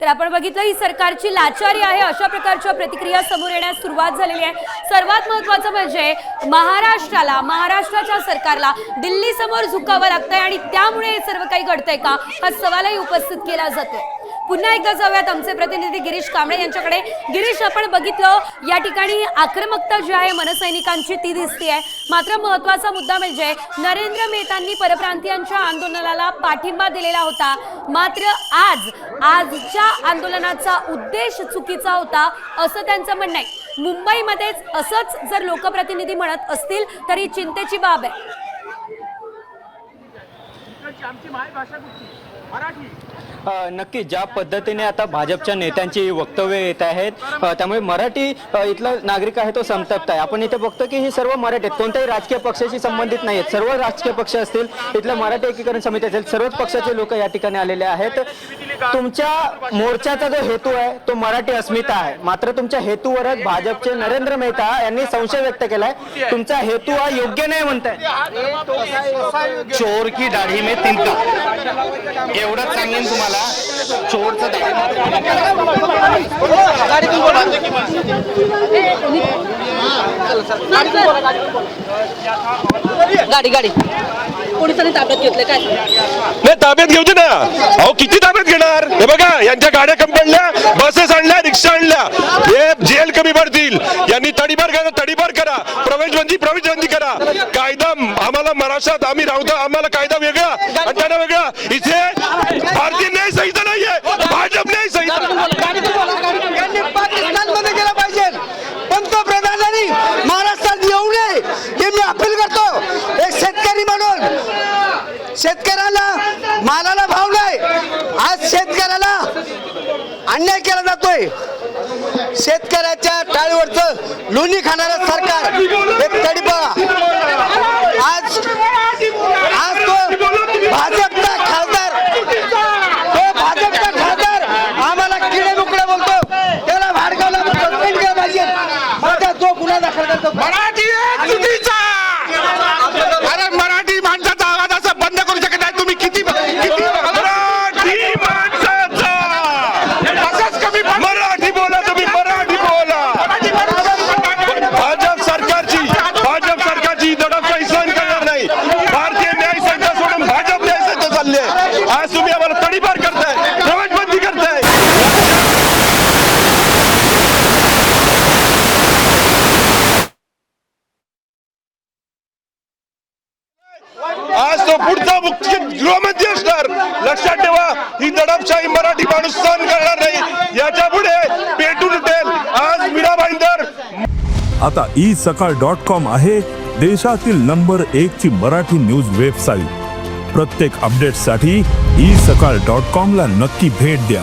तर आपण बघितलं ही सरकारची लाचारी आहे अशा प्रकारच्या प्रतिक्रिया समोर येण्यास सुरुवात झालेली आहे. सर्वात महत्वाचं म्हणजे महाराष्ट्राला महाराष्ट्राच्या सरकारला दिल्ली समोर झुकावं लागतंय आणि त्यामुळे हे सर्व काही घडतंय का? हा सवालही उपस्थित केला जातोय. पुन्हा एकदा जाऊयात आमचे प्रतिनिधी गिरीश कांबळे यांच्याकडे. गिरीश आपण बघितलं या ठिकाणी आक्रमकता जी आहे मनसैनिकांची ती दिसते आहे मात्र महत्त्वाचा मुद्दा म्हणजे नरेंद्र मेहतांनी परप्रांतीयांच्या आंदोलनाला पाठिंबा दिलेला होता. मात्र आज आजच्या आंदोलनाचा उद्देश चुकीचा होता असं त्यांचं म्हणणं आहे. मुंबईमध्येच असंच जर लोकप्रतिनिधी म्हणत असतील तर ही चिंतेची बाब आहे. आमची मायभाषा नक्की ज्या पद्धतीने आता भाजपच्या नेत्यांची वक्तव्य येत आहेत त्यामुळे मराठी इथला नागरिक आहे तो संतप्त आहे. आपण इथे बघतो की ही सर्व मराठी आहेत कोणत्याही राजकीय पक्षाशी संबंधित नाही आहेत. सर्व राजकीय पक्ष असतील इथलं मराठी एकीकरण समिती असेल सर्वच पक्षाचे लोक या ठिकाणी आलेले आहेत. तुमच्या मोर्चाचा जो हेतू आहे तो मराठी अस्मिता आहे. मात्र तुमच्या हेतूवरच भाजपचे नरेंद्र मेहता यांनी संशय व्यक्त केलाय. तुमचा हेतू हा योग्य नाही म्हणताय. चोर की दाढी में तिनका. एवढंच सांगेन तुम्हाला. चोरचं गाडी गाडी. पोलिसांनी ताब्यात घेतलं काय नाही ताब्यात घेऊ दे ना अहो किती ताब्यात घेणार? हे बघा यांच्या गाड्या कमी पडल्या बसेस आणल्या रिक्षा आणल्या. हे जेल कमी पडतील. यांनी तडीपार करा तडीपार करा. प्रवेशबंदी प्रवेशबंदी करा. कायदा आम्हाला महाराष्ट्रात आम्ही राहतो आम्हाला कायदा वेगळा आणि त्यांना वेगळा. इथे भारतीय न्याय संहिता नाहीये भाजप न्याय संहिता यांनी पाकिस्तानमध्ये गेलं पाहिजे पंतप्रधानांनी महाराष्ट्रात येऊ नये हे मी अपील करतो एक शेतकरी म्हणून शेतकऱ्याला मालाला भाव नाही आज शेतकऱ्याला अन्याय केला जातोय. शेतकऱ्याच्या टाळीवरचं लोणी खाणारं सरकार एक तडीपळा आज आज तो भाजपचा खासदार तो भाजपचा खासदार आम्हाला किडे मुकडे बोलतो. त्याला भाडगावला केलं पाहिजे माझा तो गुन्हा दाखल करतो मराठी आहे चुकीचा अरे मराठी माणसाचा आवाज असा बंद करू शकत नाही तुम्ही किती किती मराठी माणसाचा असंच कमी मराठी बोला तुम्ही मराठी बोला भाजप सरकारची भाजप सरकारची दडपशाही सहन करणार नाही भारतीय न्याय संहिता सोडून भाजप न्याय संहिता चालली आहे आज तुम्ही आम्हाला तडीपार करताय प्रवेशबंदी करताय आज तो पुढचा मुख्य गृहमंत्री असणार. लक्षात ठेवा ही दडपशाही मराठी माणूस सहन करणार नाही. याच्यापुढे पेटून उठेल. आज मीरा भाईंदर. आता ई सकाळ डॉट कॉम आहे देशातील नंबर एक ची मराठी न्यूज वेबसाईट. प्रत्येक अपडेटसाठी ई सकाळ डॉट कॉम ला नक्की भेट द्या.